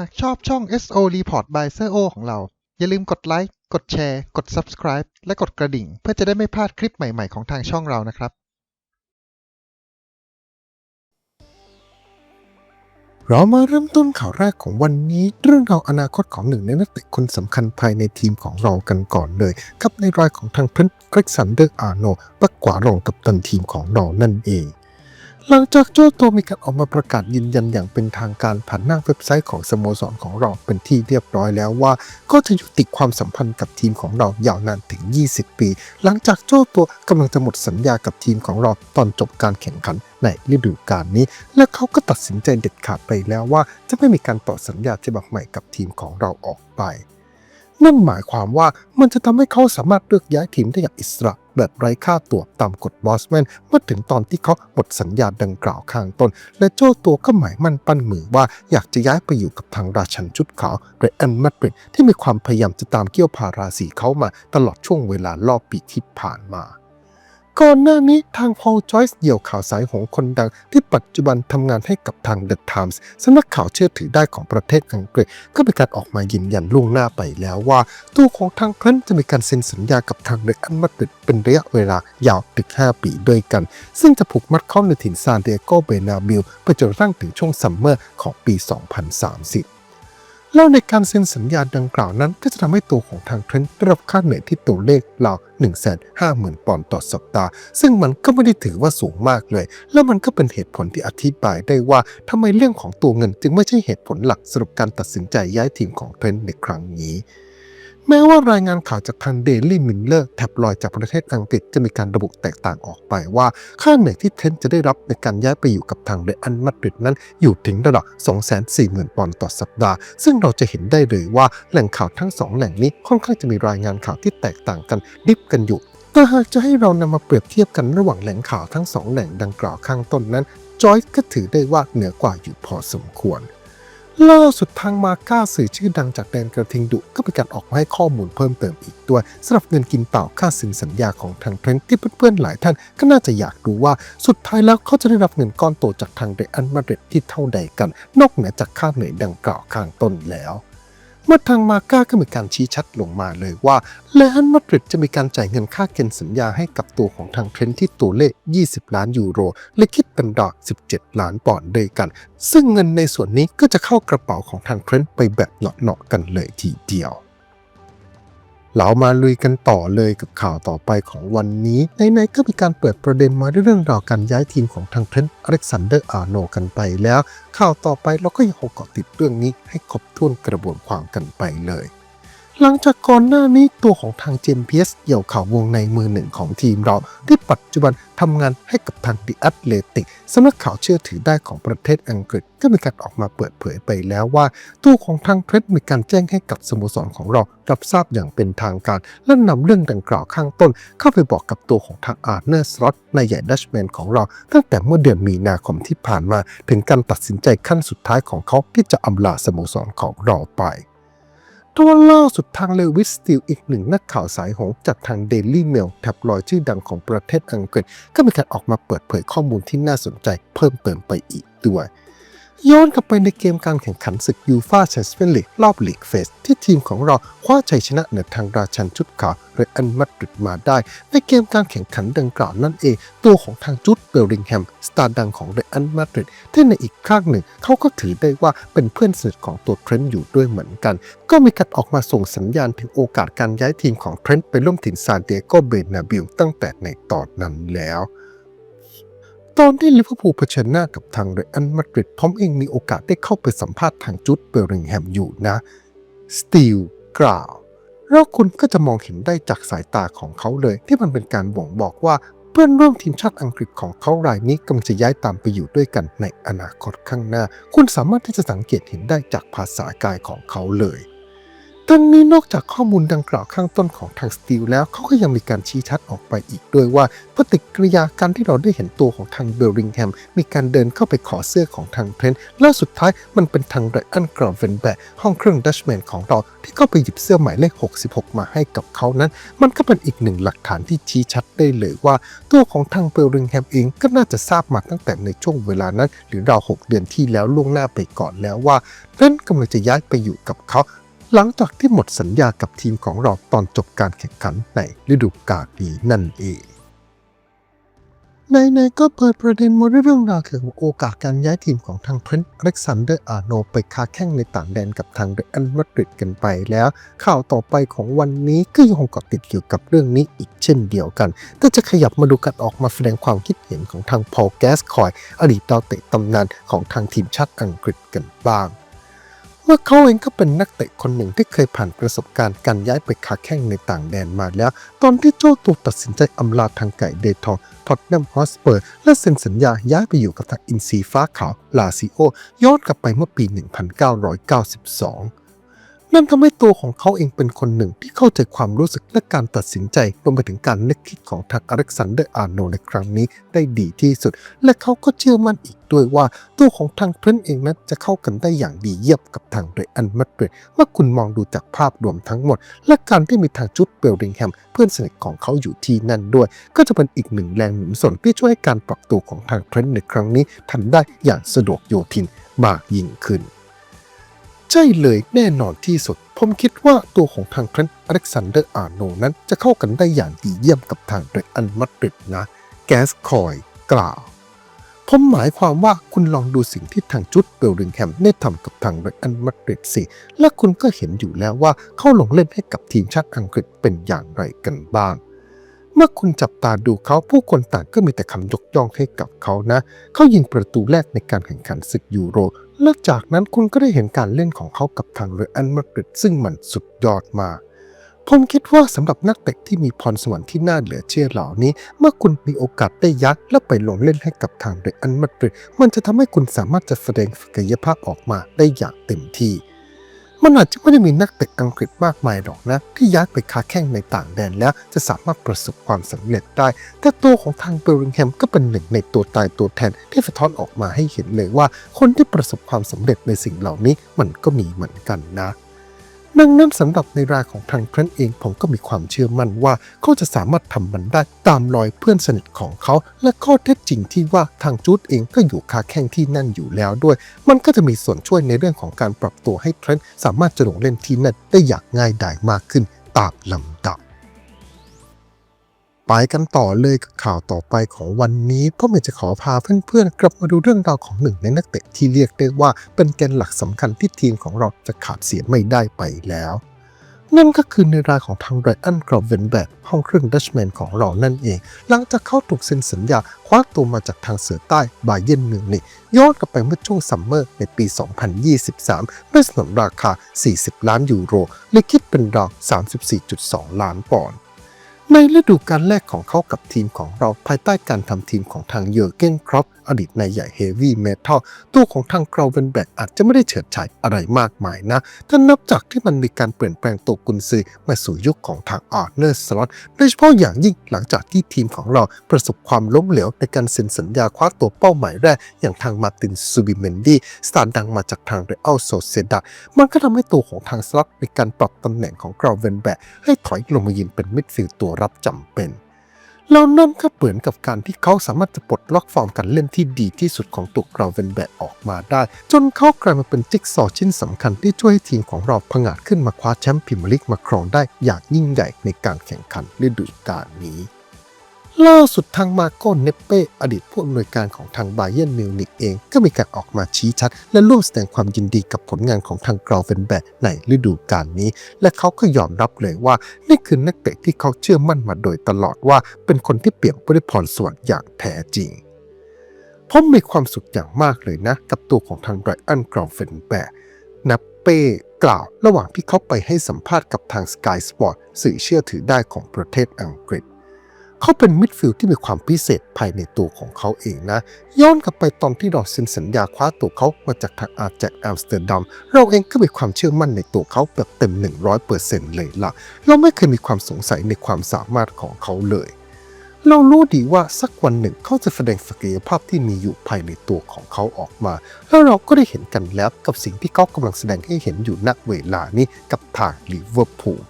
หากชอบช่อง SO Report by s โ o ของเรา อย่าลืมกดไลค์ กดแชร์ กด Subscribe และกดกระดิ่ง เพื่อจะได้ไม่พลาดคลิปใหม่ ๆ ของทางช่องเรานะครับ เรามาเริ่มต้นข่าวแรกของวันนี้ เรื่องราวอนาคตของหนึ่งในนักเตะคนสำคัญภายในทีมของเรากันก่อนเลยกับในรายของทางเพนเกรกซันเดอร์อาร์โนปักกวารองกับตันทีมของเรานั่นเอง หลังจากเจ้าตัวมีการออกมาประกาศยืนยันอย่างเป็นทางการผ่านหน้าเว็บไซต์ของสโมสรของเราเป็นที่เรียบร้อยแล้วว่า ก็จะยุติความสัมพันธ์กับทีมของเรายาวนานถึง 20 ปี หลังจากเจ้าตัวกำลังจะหมดสัญญากับทีมของเราตอนจบการแข่งขันในฤดูกาลนี้ และเขาก็ตัดสินใจเด็ดขาดไปแล้วว่า จะไม่มีการต่อสัญญาฉบับใหม่กับทีมของเราออกไป นั่นหมายความว่ามันจะทำให้เขาสามารถเลือกย้ายทีมได้อย่างอิสระ แบบไร้ค่าตัวตามกฎบอสแมนเมื่อถึงตอนที่เขาหมดสัญญาดังกล่าวข้างต้น และโจ้ตัวก็หมายมั่นปั้นมือว่าอยากจะย้ายไปอยู่กับทางราชันชุดขาวเรอันมาดริดที่มีความพยายามจะตามเกี่ยวพาราสีเขามาตลอดช่วงเวลารอบปีที่ผ่านมา ก่อนหน้านี้ทางพอลจอยส์เหี่ยวข่าวสายหงคนดัง ที่ปัจจุบันทำงานให้กับทาง The Times สำนักข่าวเชื่อถือได้ของประเทศอังกฤษ ก็มีการออกมายืนยันล่วงหน้าไปแล้วว่า ตัวของทางเคลนจะมีการเซ็นสัญญากับทางเรอันมาดริดเป็นระยะเวลายาวถึง 5 ปีด้วยกัน ซึ่งจะผูกมัดเข้าในถิ่นซานเดียโกเบนาบิลไปจนกระทั่งถึงช่วงซัมเมอร์ของปี 2030 แล้วในการเซ็นสัญญาดังกล่าวนั้น ก็จะทำให้ตัวของทางเทรนต์ได้รับค่าเหนื่อยที่ตัวเลขราว150,000 ปอนด์ต่อสัปดาห์ ซึ่งมันก็ไม่ได้ถือว่าสูงมากเลย แล้วมันก็เป็นเหตุผลที่อธิบายได้ว่าทำไมเรื่องของตัวเงินจึงไม่ใช่เหตุผลหลักสำหรับการตัดสินใจย้ายทีมของเทรนต์ในครั้งนี้ แม้ว่ารายงานข่าวจากทางเดลี่มิลเลอร์แท็บลอยจากประเทศอังกฤษจะมีการระบุแตกต่างออกไปว่า ค่าเหนื่อยที่เทนต์จะได้รับในการย้ายไปอยู่กับทางเรอันมาดริดนั้นอยู่ถึงระดับ 240,000 ปอนด์ต่อสัปดาห์ ซึ่งเราจะเห็นได้เลยว่าแหล่งข่าวทั้งสองแหล่งนี้ค่อนข้างจะมีรายงานข่าวที่แตกต่างกันดิบกันอยู่แต่หากจะให้เรานำมาเปรียบเทียบกันระหว่างแหล่งข่าวทั้งสองแหล่งดังกล่าวข้างต้นนั้นจอยส์ก็ถือได้ว่าเหนือกว่าอยู่พอสมควร ล่าสุดทางมาก้าสื่อชื่อดังจากแดนกระทิงดุก็มีการออกมาให้ข้อมูลเพิ่มเติมอีกด้วยสำหรับเงินกินเปล่าค่าสินสัญญาของทางเทรนด์ที่เพื่อนๆหลายท่านก็น่าจะอยากดูว่าสุดท้ายแล้วเขาจะได้รับเงินก้อนโตจากทางเรอันมาดรดที่เท่าใดกัน นอกเหนือจากค่าเหนื่อยดังกล่าวข้างต้นแล้ว เมื่อทางมาก้าก็มีการชี้ชัดลงมาเลยว่าเลอันมาดริดจะมีการจ่ายเงินค่าเกณฑ์สัญญาให้กับตัวของทางเทรนที่ตัวเลข 20 ล้านยูโร และคิดเป็นดอก 17 ล้านปอนด์ด้วยกัน ซึ่งเงินในส่วนนี้ก็จะเข้ากระเป๋าของทางเทรนไปแบบเหนาะๆกันเลยทีเดียว เรามาลุยกันต่อเลยกับข่าวต่อไปของวันนี้ ในๆก็มีการเปิดประเด็นมาด้วยเรื่องราวการย้ายทีมของทางเทรนต์อเล็กซานเดอร์อาร์โนกันไปแล้ว ข่าวต่อไปเราก็ยังคงเกาะติดเรื่องนี้ให้ครบถ้วนกระบวนความกันไปเลย หลังจากก่อนหน้านี้ตัวของทางเจมเพียสเกี่ยวข่าววงในมือหนึ่งของทีมเรา ที่ปัจจุบันทำงานให้กับทางดิอัตเลติกสำนักข่าวเชื่อถือได้ของประเทศอังกฤษ ก็มีการออกมาเปิดเผยไปแล้วว่า ตัวของทางเทรดมีการแจ้งให้กับสโมสรของเรารับทราบอย่างเป็นทางการ และนำเรื่องดังกล่าวข้างต้น เข้าไปบอกกับตัวของทางอาร์เนอร์สล็อตนายใหญ่ดัชแมนของเรา ตั้งแต่เมื่อเดือนมีนาคมที่ผ่านมา ถึงการตัดสินใจขั้นสุดท้ายของเขาที่จะอำลาสโมสรของเราไป ทว่าล่าสุดทางเลวิสติลอีกหนึ่งนักข่าวสายหงจากทาง Daily Mail แท็บลอยด์ชื่อดังของประเทศอังกฤษ ก็มีการออกมาเปิดเผยข้อมูลที่น่าสนใจเพิ่มเติมไปอีกด้วย ย้อนกลับไปในเกมการแข่งขันศึกยูฟาแชมเปี้ยนลีกรอบลีกเฟส ที่ทีมของเราคว้าชัยชนะเหนือทางราชันชุดขาวเรอันมาดริดมาได้ ในเกมการแข่งขันดังกล่าวนั่นเอง ตัวของทางจุดเบลลิงแฮม สตาร์ดังของเรอันมาดริดที่ในอีกข้างหนึ่ง เขาก็ถือได้ว่าเป็นเพื่อนสนิทของตัวเทรนต์อยู่ด้วยเหมือนกัน ก็มีการออกมาส่งสัญญาณถึงโอกาสการย้ายทีมของเทรนต์ไปร่วมถิ่นซานเดียโกเบนาบิลตั้งแต่ในตอนนั้นแล้ว ตอนที่ลิเวอร์พูลเผชิญหน้ากับทางเรอันมาดริดผมเองมีโอกาสได้เข้าไปสัมภาษณ์ทางจุดเบลลิงแฮมอยู่นะสตีลกล่าวแล้วคุณก็จะมองเห็นได้จากสายตาของเขาเลย ที่มันเป็นการบ่งบอกว่าเพื่อนร่วมทีมชาติอังกฤษของเขารายนี้กำลังจะย้ายตามไปอยู่ด้วยกันในอนาคตข้างหน้า คุณสามารถที่จะสังเกตเห็นได้จากภาษากายของเขาเลย ทั้งนี้นอกจากข้อมูลดังกล่าวข้างต้นของทางสตีลแล้วเขาก็ยังมีการชี้ชัดออกไปอีกด้วยว่าปฏิกิริยาการที่เราได้เห็นตัวของทางเบลริงแฮมมีการเดินเข้าไปขอเสื้อของทางเทรนต์แล้วสุดท้ายมันเป็นทางไรอันกรอเวนแบกห้องเครื่องดัชแมนของเราที่เข้าไปหยิบเสื้อหมายเลข 66 มาให้กับเขานั้น มันก็เป็นอีกหนึ่งหลักฐานที่ชี้ชัดได้เลยว่า ตัวของทางเบลริงแฮมเองก็น่าจะทราบมาตั้งแต่ในช่วงเวลานั้น หรือราว6เดือนที่แล้วล่วงหน้าไปก่อนแล้วว่าเทรนต์กำลังจะย้ายไปอยู่กับเขา หลังจากที่หมดสัญญากับทีมของเราตอนจบการแข่งขันในฤดูกาลนี้นั่นเองในๆก็เปิดประเด็นมาด้วยเรื่องราวเกี่ยวกับโอกาสการย้ายทีมของทางเพรนต์อเล็กซานเดอร์อาร์โนไปค้าแข่งในต่างแดนกับทางเดอันมาดริดกันไปแล้ว ข่าวต่อไปของวันนี้ก็ยังคงเกาะติดเกี่ยวกับเรื่องนี้อีกเช่นเดียวกัน แต่จะขยับมาดูการออกมาแสดงความคิดเห็นของทางพอลแกสคอย อดีตดาวเตะตำนานของทางทีมชาติอังกฤษกันบ้าง ว่าเขาเองก็เป็นนักเตะคนหนึ่งที่เคยผ่านประสบการณ์การย้ายไปค้าแข่งในต่างแดนมาแล้ว ตอนที่เจ้าตัวตัดสินใจอำลาทางไก่เดทองท็อตแนมฮอสเปอร์ และเซ็นสัญญาย้ายไปอยู่กับทางอินซีฟ้าขาวลาซิโอย้อนกลับไปเมื่อปี 1992 นั่นทำให้ตัวของเขาเองเป็นคนหนึ่งที่เข้าใจความรู้สึกและการตัดสินใจรวมไปถึงการนึกคิดของทางอเล็กซานเดอร์อาร์โนในครั้งนี้ได้ดีที่สุด และเขาก็เชื่อมั่นอีกด้วยว่าตัวของทางเทรนต์เองนั้นจะเข้ากันได้อย่างดีเยี่ยมกับทางเรอันมาดริดเมื่อคุณมองดูจากภาพรวมทั้งหมด และการที่มีทางจุดเบลดิงแฮมเพื่อนสนิทของเขาอยู่ที่นั่นด้วย ก็จะเป็นอีกหนึ่งแรงหนุนส่วนที่ช่วยให้การปรับตัวของทางเทรนต์ในครั้งนี้ทำได้อย่างสะดวกโยทินมากยิ่งขึ้น ใช่เลยแน่นอนที่สุด ผมคิดว่าตัวของทางเทรนต์อเล็กซานเดอร์อาร์โนนั้นจะเข้ากันได้อย่างดีเยี่ยมกับทางเรอันมาดริดนะ แกสคอยกล่าวผมหมายความว่าคุณลองดูสิ่งที่ทางจุดเบลริงแฮมได้ทำกับทางเรอันมาดริดสิ และคุณก็เห็นอยู่แล้วว่าเข้าลงเล่นให้กับทีมชาติอังกฤษเป็นอย่างไรกันบ้าง เมื่อคุณจับตาดูเขาผู้คนต่างก็มีแต่คำยกย่องให้กับเขานะ เขายิงประตูแรกในการแข่งขันศึกยูโร และจากนั้นคุณก็ได้เห็นการเล่นของเขากับทางเรอันมาดริดซึ่งมันสุดยอดมากผมคิดว่าสำหรับนักเตะที่มีพรสวรรค์ที่น่าเหลือเชื่อเหล่านี้ เมื่อคุณมีโอกาสได้ยัดและไปลงเล่นให้กับทางเรอันมาดริดมันจะทำให้คุณสามารถจะแสดงศักยภาพออกมาได้อย่างเต็มที่ มันอาจจะไม่ได้มีนักเตะอังกฤษมากมายหรอกนะ ที่ย้ายไปค้าแข่งในต่างแดนแล้ว จะสามารถประสบความสำเร็จได้ แต่ตัวของทางเบลริงแฮมก็เป็นหนึ่งในตัวตายตัวแทนที่สะท้อนออกมาให้เห็นเลยว่า คนที่ประสบความสำเร็จในสิ่งเหล่านี้มันก็มีเหมือนกันนะ ดังนั้นสำหรับในรายของทางเทรนต์เองผมก็มีความเชื่อมั่นว่าเขาจะสามารถทำมันได้ตามรอยเพื่อนสนิทของเขา และข้อเท็จจริงที่ว่าทางจูดเองก็อยู่คาแข่งที่นั่นอยู่แล้วด้วย มันก็จะมีส่วนช่วยในเรื่องของการปรับตัวให้เทรนต์สามารถจะลงเล่นที่นั่นได้อย่างง่ายดายมากขึ้นตามลำดับ ไปกันต่อเลยกับข่าวต่อไปของวันนี้เพราะเมย์จะขอพาเพื่อนๆ กลับมาดูเรื่องราวของหนึ่งในนักเตะที่เรียกได้ว่าเป็นแกนหลักสำคัญที่ทีมของเราจะขาดเสียไม่ได้ไปแล้ว นั่นก็คือในรายของทางไรอันกรอบเวนแบกห้องเครื่องดัชแมนของเรานั่นเอง หลังจากเข้าถูกเซ็นสัญญาคว้าตัวมาจากทางเสือใต้บาเยนมิวนิกย้อนกลับไปเมื่อช่วงซัมเมอร์ในปี 2023 ด้วยสนนราคา 40 ล้านยูโรหรือคิดเป็นราว34.2 ล้านปอนด์ ในฤดูกาลแรกของเขากับทีมของเราภายใต้การทำทีมของทางเยอร์เกนครอป อดีตนายใหญ่เฮฟวี่เมทัลตัวของทางกราวเวนแบกอาจจะไม่ได้เฉิดฉายอะไรมากมายนะ ถ้านับจากที่มันมีการเปลี่ยนแปลงตัวกุนซือมาสู่ยุคของทางอาร์เนอร์สล็อตโดยเฉพาะอย่างยิ่งหลังจากที่ทีมของเราประสบความล้มเหลวในการเซ็นสัญญาคว้าตัวเป้าหมายแรก อย่างทางมาตินซูบิเมนดีสตาร์ดังมาจากทางเรอัลโซเซดามันก็ทำให้ตัวของทางสล็อตในการปรับตำแหน่งของกราวเวนแบกให้ถอยลงมายืนเป็นมิดฟิลด์ตัวรับจำเป็น แล้วนั่นก็เหมือนกับการที่เขาสามารถจะปลดล็อกฟอร์มการเล่นที่ดีที่สุดของตัวกราเวนแบกออกมาได้ จนเขากลายมาเป็นจิ๊กซอชิ้นสำคัญที่ช่วยให้ทีมของเราผงาดขึ้นมาคว้าแชมป์พรีเมียร์ลีกมาครองได้อย่างยิ่งใหญ่ในการแข่งขันฤดูกาลนี้ ล่าสุดทางมาโก้เนเป้อดีตผู้อำนวยการของทางบาเย r n นมิวนิกเอง ก็มีการออกมาชี้ชัด และร่วมแสดงความยินดีกับผลงานของทางกราวเฟนแบกในฤดูกาลนี้ และเขาก็ยอมรับเลยว่า นี่คือนักเตะที่เขาเชื่อมั่นมาโดยตลอดว่า เป็นคนที่เปี่ยมไปด้วยพรสวรรค์อย่างแท้จริงผมมีความสุขอย่างมากเลยนะ กับตัวของทางไรอันกราวเฟนแบกนับเป้กล่าวระหว่างที่เขาไปให้สัมภาษณ์กับทาง Sky Sport สื่อเชื่อถือได้ของประเทศอังกฤษ เขาเป็นมิดฟิลด์ที่มีความพิเศษภายในตัวของเขาเองนะ ย้อนกลับไปตอนที่เราเซ็นสัญญาคว้าตัวเขามาจากทางอาจากอัมสเตอร์ดัม เราเองก็มีความเชื่อมั่นในตัวเขาแบบเต็ม 100%เลยล่ะ เราไม่เคยมีความสงสัยในความสามารถของเขาเลย เรารู้ดีว่าสักวันหนึ่งเขาจะแสดงศักยภาพที่มีอยู่ภายในตัวของเขาออกมา แล้วเราก็ได้เห็นกันแล้วกับสิ่งที่เขากำลังแสดงให้เห็นอยู่ณเวลานี้กับทางลิเวอร์พูล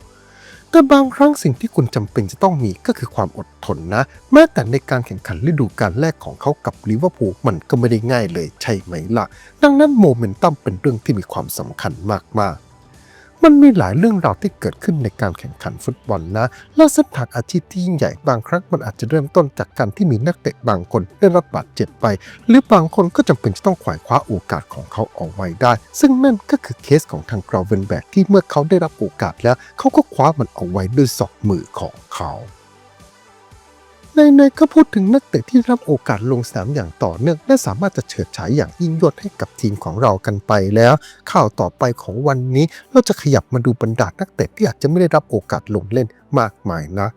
แต่บางครั้งสิ่งที่คุณจำเป็นจะต้องมีก็คือความอดทนนะ แม้แต่ในการแข่งขันฤดูกาลแรกของเขากับลิเวอร์พูลมันก็ไม่ได้ง่ายเลยใช่ไหมล่ะ ดังนั้นโมเมนตัมเป็นเรื่องที่มีความสำคัญมากๆ มันมีหลายเรื่องราวที่เกิดขึ้นในการแข่งขันฟุตบอลนะ และเส้นทางอาชีพที่ยิ่งใหญ่บางครั้งมันอาจจะเริ่มต้นจากการที่มีนักเตะบางคนได้รับบาดเจ็บไป หรือบางคนก็จำเป็นจะต้องขวายคว้าโอกาสของเขาเอาไว้ได้ ซึ่งนั่นก็คือเคสของทางกราเวนแบกที่เมื่อเขาได้รับโอกาสแล้ว เขาก็คว้ามันเอาไว้ด้วยสองมือของเขา ในในๆก็พูดถึงนักเตะที่รับโอกาสลงสนามอย่างต่อเนื่อง และสามารถจะเฉิดฉายอย่างยิ่งยวดให้กับทีมของเรากันไปแล้ว ข่าวต่อไปของวันนี้เราจะขยับมาดูบรรดานักเตะที่อาจจะไม่ได้รับโอกาสลงเล่นมากมายนะ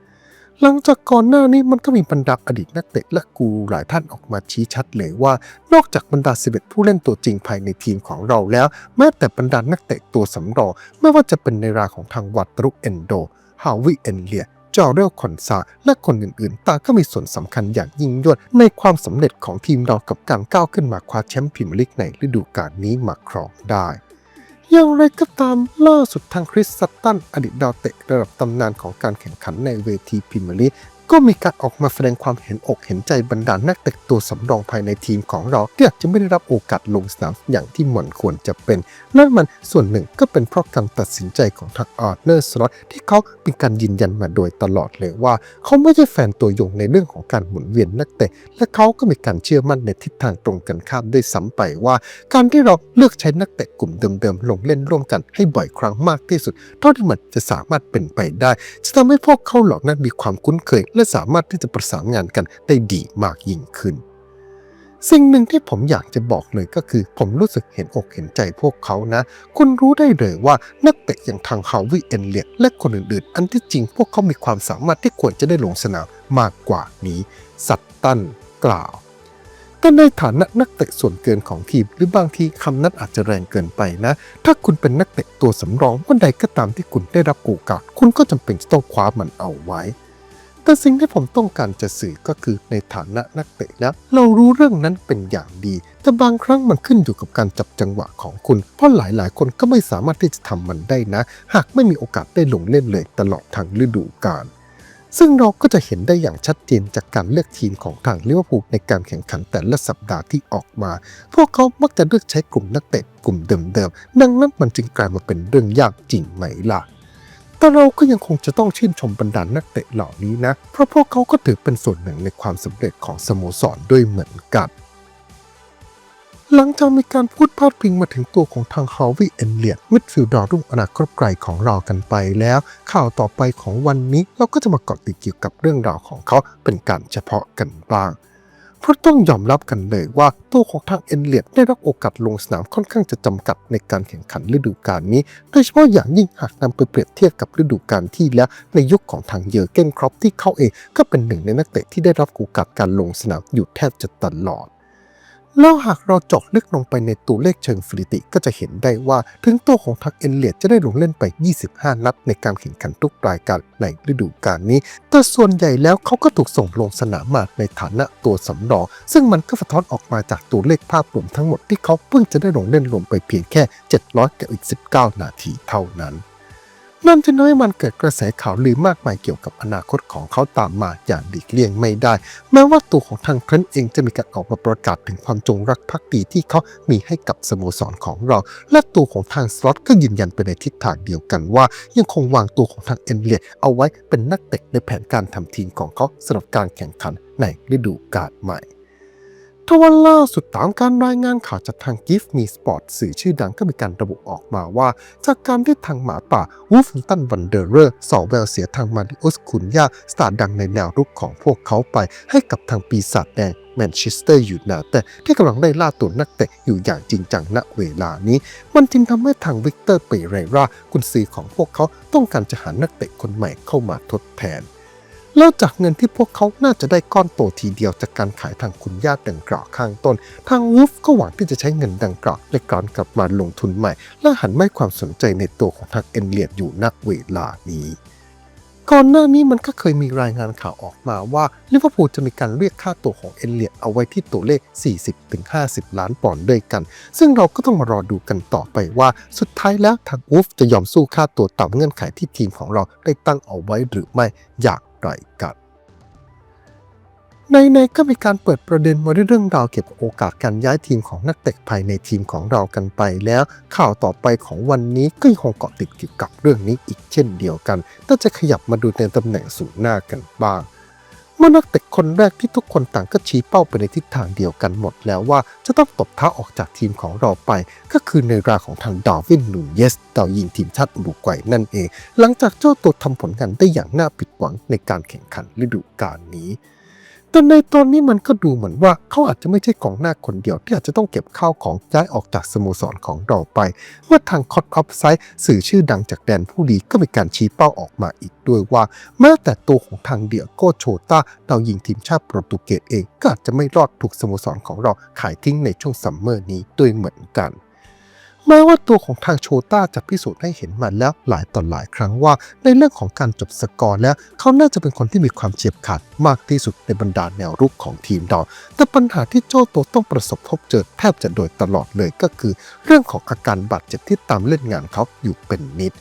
หลังจากก่อนหน้านี้มันก็มีบรรดาอดีตนักเตะและกูหลายท่านออกมาชี้ชัดเลยว่า นอกจากบรรดา 11 ผู้เล่นตัวจริงภายในทีมของเราแล้ว แม้แต่บรรดานักเตะตัวสำรองไม่ว่าจะเป็นในราของทางวัตรุเอนโด ฮาวิเอนเลีย จอร์เรลคอนซาและคนอื่นๆ ต่างก็มีส่วนสำคัญอย่างยิ่งยวดในความสำเร็จของทีมเรากับการก้าวขึ้นมาคว้าแชมป์พรีเมียร์ลีกในฤดูกาลนี้มาครองได้อย่างไรก็ตามล่าสุดทางคริสสัตตันอดีตดาวเตะระดับตำนานของการแข่งขันในเวทีพรีเมียร์ลีก ก็มีการออกมาแสดงความเห็นอกเห็นใจบรรดานักเตะตัวสำรองภายในทีมของเราที่อาจจะไม่ได้รับโอกาสลงสนามอย่างที่หมือนควรจะเป็นนั่นมันส่วนหนึ่งก็เป็นเพราะการตัดสินใจของทางอาร์เนอร์สล็อตที่เขาเป็นการยืนยันมาโดยตลอดเลยว่า เขาไม่ใช่แฟนตัวยงในเรื่องของการหมุนเวียนนักเตะและเขาก็มีการเชื่อมั่นในทิศทางตรงกันข้ามด้วยซ้ำไปว่า การที่เราเลือกใช้นักเตะกลุ่มเดิมๆลงเล่นร่วมกันให้บ่อยครั้งมากที่สุดเท่าที่มันจะสามารถเป็นไปได้ จะทำให้พวกเขาเหล่านั้นมีความคุ้นเคยและสามารถที่จะประสานงานกันได้ดีมากยิ่งขึ้น สิ่งหนึ่งที่ผมอยากจะบอกเลยก็คือ ผมรู้สึกเห็นอกเห็นใจพวกเขานะ คุณรู้ได้เลยว่านักเตะอย่างทางฮาวิเอนเลียและคนอื่นๆ อันที่จริงพวกเขามีความสามารถที่ควรจะได้ลงสนามมากกว่านี้ สัตตันกล่าวแต่ในฐานะนักเตะส่วนเกินของทีม หรือบางทีคำนั้นอาจจะแรงเกินไปนะ ถ้าคุณเป็นนักเตะตัวสำรองวันใดก็ตามที่คุณได้รับโอกาส คุณก็จำเป็นจะต้องคว้ามันเอาไว้ แต่สิ่งที่ผมต้องการจะสื่อก็คือในฐานะนักเตะแล้วเรารู้เรื่องนั้นเป็นอย่างดี แต่บางครั้งมันขึ้นอยู่กับการจับจังหวะของคุณ เพราะหลายๆ คนก็ไม่สามารถที่จะทำมันได้นะ หากไม่มีโอกาสได้ลงเล่นเลยตลอดทางฤดูกาลซึ่งเราก็จะเห็นได้อย่างชัดเจนจากการเลือกทีมของทางลิเวอร์พูลในการแข่งขันแต่ละสัปดาห์ที่ออกมา พวกเขามักจะเลือกใช้กลุ่มนักเตะกลุ่มเดิมๆ ดังนั้นมันจึงกลายมาเป็นเรื่องยากจริงไหมล่ะ แต่เราก็ยังคงจะต้องชื่นชมบรรดานักเตะเหล่านี้นะ เพราะพวกเขาก็ถือเป็นส่วนหนึ่งในความสำเร็จของสโมสรด้วยเหมือนกัน หลังจากมีการพูดพาดพิงมาถึงตัวของทางฮาวิเอนเลียดมิดฟิลด์ดาวรุ่งอนาคตไกลของเรากันไปแล้ว ข่าวต่อไปของวันนี้เราก็จะมาเกาะติดเกี่ยวกับเรื่องราวของเขาเป็นการเฉพาะกันบ้าง เพราะต้องยอมรับกันเลยว่าตัวของทางเอ็นเลียดได้รับโอกาสลงสนามค่อนข้างจะจำกัดในการแข่งขันฤดูกาลนี้ โดยเฉพาะอย่างยิ่งหากนำไปเปรียบเทียบกับฤดูกาลที่แล้วในยุคของทางเยอร์เกนครอปที่เขาเองก็เป็นหนึ่งในนักเตะที่ได้รับโอกาสการลงสนามอยู่แทบจะตลอด แล้วหากเราเจาะลึกลงไปในตัวเลขเชิงสถิติก็จะเห็นได้ว่า ถึงตัวของทักเอนเลียดจะได้ลงเล่นไป 25 นัดในการแข่งขันทุกรายการในฤดูกาลนี้ แต่ส่วนใหญ่แล้วเขาก็ถูกส่งลงสนามมาในฐานะตัวสำรอง ซึ่งมันก็สะท้อนออกมาจากตัวเลขภาพรวมทั้งหมดที่เขาเพิ่งจะได้ลงเล่นรวมไปเพียงแค่ 700กับอีก 19 นาทีเท่านั้น นั่นจะน้อยมันเกิดกระแสข่าวลือมากมายเกี่ยวกับอนาคตของเขาตามมาอย่างหลีกเลี่ยงไม่ได้ แม้ว่าตัวของทางเทรนเองจะมีการออกมาประกาศถึงความจงรักภักดีที่เขามีให้กับสโมสรของเรา และตัวของทางสล็อตก็ยืนยันไปในทิศทางเดียวกันว่า ยังคงวางตัวของทางเอ็นเลียเอาไว้เป็นนักเตะในแผนการทำทีมของเขาสำหรับการแข่งขันในฤดูกาลใหม่ ทว่าล่าสุดตามการรายงานข่าวจากทาง Give Me Sport สื่อชื่อดังก็มีการระบุออกมาว่า จากการที่ทางหมาป่าวูฟตันวันเดอร์เรอร์สอแววเสียทางมาริอุสคุนยาสตาร์ดังในแนวรุกของพวกเขาไป ให้กับทางปีศาจแดงแมนเชสเตอร์ยูไนเต็ดที่กำลังได้ล่าตัวนักเตะอยู่อย่างจริงจังณเวลานี้ มันจึงทำให้ทางวิกเตอร์เปเรรากุนซือของพวกเขาต้องการจะหานักเตะคนใหม่เข้ามาทดแทน แล้วจากเงินที่พวกเขาน่าจะได้ก้อนโตทีเดียวจากการขายทางคุณญาติดังกล่าวข้างต้น ทางวูฟก็หวังที่จะใช้เงินดังกล่าวในการกลับมาลงทุนใหม่ และหันไม่ความสนใจในตัวของทางเอ็นเลียดอยู่ณเวลานี้ก่อนหน้านี้มันก็เคยมีรายงานข่าวออกมาว่าลิเวอร์พูลจะมีการเรียกค่าตัวของเอ็นเลียดเอาไว้ที่ตัวเลข 40-50 ล้านปอนด์ด้วยกัน ซึ่งเราก็ต้องมารอดูกันต่อไปว่าสุดท้ายแล้วทางอูฟจะยอมสู้ค่าตัวตามเงื่อนไขที่ทีมของเราได้ตั้งเอาไว้หรือไม่ อยาง ไรกัน ในๆก็มีการเปิดประเด็นมาด้วยเรื่องราวเก็บโอกาสการย้ายทีมของนักเตะภายในทีมของเรากันไปแล้ว ข่าวต่อไปของวันนี้ก็ยังคงเกาะติดเกี่ยวกับเรื่องนี้อีกเช่นเดียวกันน่าจะขยับมาดูในตำแหน่งศูนย์หน้ากันบ้าง เมื่อนักเตะคนแรกที่ทุกคนต่างก็ชี้เป้าไปในทิศทางเดียวกันหมดแล้วว่าจะต้องตบเท้าออกจากทีมของเราไป ก็คือในราของทางดาวินนูนเยสดาวยิงทีมชาติอุรุกวัยนั่นเอง หลังจากเจ้าตัวทำผลงานได้อย่างน่าผิดหวังในการแข่งขันฤดูกาลนี้ แต่ในตอนนี้มันก็ดูเหมือนว่าเขาอาจจะไม่ใช่กองหน้าคนเดียว ที่อาจจะต้องเก็บข้าวของย้ายออกจากสโมสรของเราไปเมื่อทางคอตออฟไซด์สื่อชื่อดังจากแดนผู้ดีก็มีการชี้เป้าออกมาอีกด้วยว่า แม้แต่ตัวของทางเดียโกโชตาดาวยิงทีมชาติโปรตุเกสเองก็อาจจะไม่รอดถูกสโมสรของเราขายทิ้งในช่วงซัมเมอร์นี้ด้วยเหมือนกัน แม้ว่าตัวของทางโชต้าจะพิสูจน์ให้เห็นมาแล้วหลายต่อหลายครั้งว่า ในเรื่องของการจบสกอร์แล้ว เขาน่าจะเป็นคนที่มีความเฉียบขาดมากที่สุดในบรรดาแนวรุกของทีมเราแต่ปัญหาที่โจโตต้องประสบพบเจอแทบจะโดยตลอดเลยก็คือ เรื่องของอาการบาดเจ็บที่ตามเล่นงานเขาอยู่เป็นนิด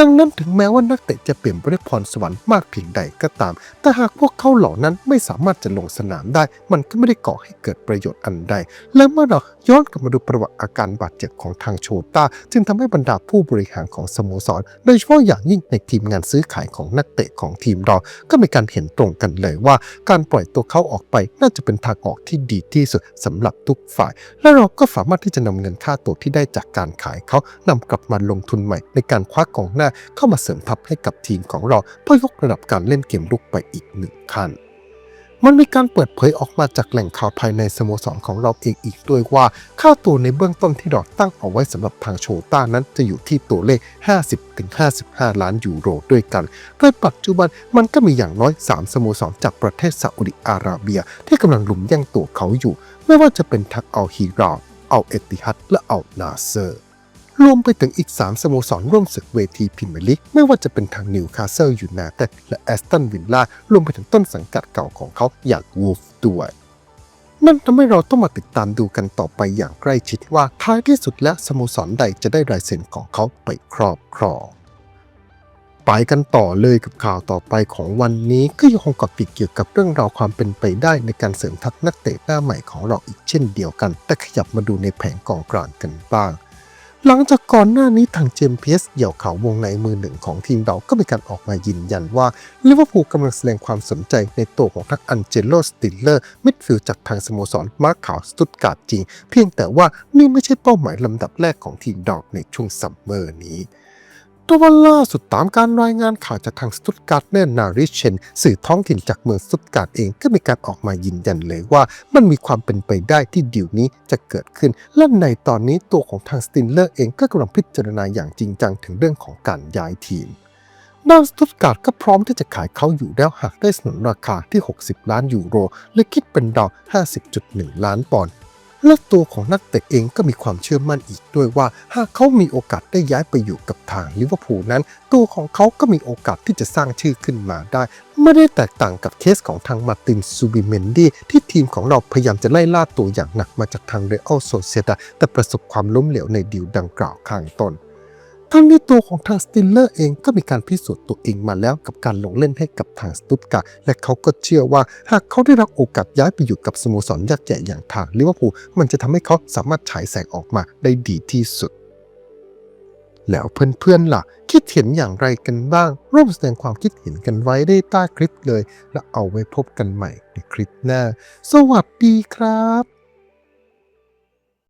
ดังนั้นถึงแม้ว่านักเตะจะเปลี่ยนไปด้วยพรสวรรค์มากเพียงใดก็ตาม แต่หากพวกเขาเหล่านั้นไม่สามารถจะลงสนามได้ มันก็ไม่ได้ก่อให้เกิดประโยชน์อันใด และเมื่อเราย้อนกลับมาดูประวัติอาการบาดเจ็บของทางโชต้า จึงทำให้บรรดาผู้บริหารของสโมสร โดยเฉพาะอย่างยิ่งในทีมงานซื้อขายของนักเตะของทีมเรา ก็มีการเห็นตรงกันเลยว่า การปล่อยตัวเขาออกไปน่าจะเป็นทางออกที่ดีที่สุดสำหรับทุกฝ่าย และเราก็สามารถที่จะนำเงินค่าตัวที่ได้จากการขายเขานำกลับมาลงทุนใหม่ในการคว้ากองหน้าเข้ามาเสริมทัพให้กับทีมของเราเพื่อยกระดับการเล่นเกมลุกไปอีกหนึ่งขั้นมันมีการเปิดเผยออกมาจากแหล่งข่าวภายในสโมสรของเราเองอีกด้วยว่า ค่าตัวในเบื้องต้นที่เราตั้งเอาไว้สำหรับทางโชต้านั้นจะอยู่ที่ตัวเลข 50-55 ล้านยูโรด้วยกัน โดยปัจจุบันมันก็มีอย่างน้อย 3 สโมสรจากประเทศซาอุดิอาระเบีย ที่กำลังลุมแย่งตัวเขาอยู่ ไม่ว่าจะเป็นทักอัลฮีราวอัลเอติฮัดและอัลนาเซอร์ รวมไปถึงอีก 3 สโมสรร่วมศึกเวทีพรีเมียร์ลีกไม่ว่าจะเป็นทางนิวคาสเซิลยูไนเต็ดและแอสตันวิลล่ารวมไปถึงต้นสังกัดเก่าของเขาอย่างวูฟด้วยนั่นทำให้เราต้องมาติดตามดูกันต่อไปอย่างใกล้ชิดว่าท้ายที่สุดแล้วสโมสรใดจะได้ลายเซ็นของเขาไปครอบครองไปกันต่อเลยกับข่าวต่อไปของวันนี้ก็ยังคงเกาะติดเกี่ยวกับเรื่องราวความเป็นไปได้ในการเสริมทัพนักเตะหน้าใหม่ของเราอีกเช่นเดียวกัน แต่ขยับมาดูในแผงกองกลางกันบ้าง หลังจากก่อนหน้านี้ทางเจมส์เพียสเหยี่ยวเขาวงในมือหนึ่งของทีมเราก็มีการออกมายืนยันว่าลิเวอร์พูลกำลังแสดงความสนใจในตัวของทักอันเจโลสติลเลอร์มิดฟิลด์จากทางสโมสรมาร์คขาวสตุตการ์ดจริง เพียงแต่ว่านี่ไม่ใช่เป้าหมายลำดับแรกของทีมดอกในช่วงซัมเมอร์นี้ ตัวว่าสุดตามการรายงานข่าวจากทางสตุตการ์ดเนอร์นาริเชน สื่อท้องถิ่นจากเมืองสตุตการ์ดเองก็มีการออกมายืนยันเลยว่า มันมีความเป็นไปได้ที่ดีลนี้จะเกิดขึ้น และในตอนนี้ตัวของทางสตินเลอร์เองก็กำลังพิจารณาอย่างจริงจังถึงเรื่องของการย้ายทีมดานสตุตการ์ดก็พร้อมที่จะขายเขาอยู่แล้วหากได้สนนราคาที่ 60 ล้านยูโรและคิดเป็นดาว 50.1 ล้านปอนด์ และตัวของนักเตะเองก็มีความเชื่อมั่นอีกด้วยว่า หากเขามีโอกาสได้ย้ายไปอยู่กับทางลิเวอร์พูลนั้น ตัวของเขาก็มีโอกาสที่จะสร้างชื่อขึ้นมาได้ ไม่ได้แตกต่างกับเคสของทางมาร์ตินซูบิเมนดีที่ทีมของเราพยายามจะไล่ล่าตัวอย่างหนักมาจากทางเรอัลโซเซดาแต่ประสบความล้มเหลวในดีลดังกล่าวข้างต้น ทั้งนี้ตัวของทางสติลเลอร์เองก็มีการพิสูจน์ตัวเองมาแล้วกับการลงเล่นให้กับทางสตุตการ์ดและเขาก็เชื่อว่า หากเขาได้รับโอกาสย้ายไปอยู่กับสโมสรยักษ์ใหญ่อย่างทางลิเวอร์พูลมันจะทำให้เขาสามารถฉายแสงออกมาได้ดีที่สุด แล้วเพื่อนๆล่ะ คิดเห็นอย่างไรกันบ้าง ร่วมแสดงความคิดเห็นกันไว้ได้ใต้คลิปเลย แล้วเอาไว้พบกันใหม่ในคลิปหน้า สวัสดีครับ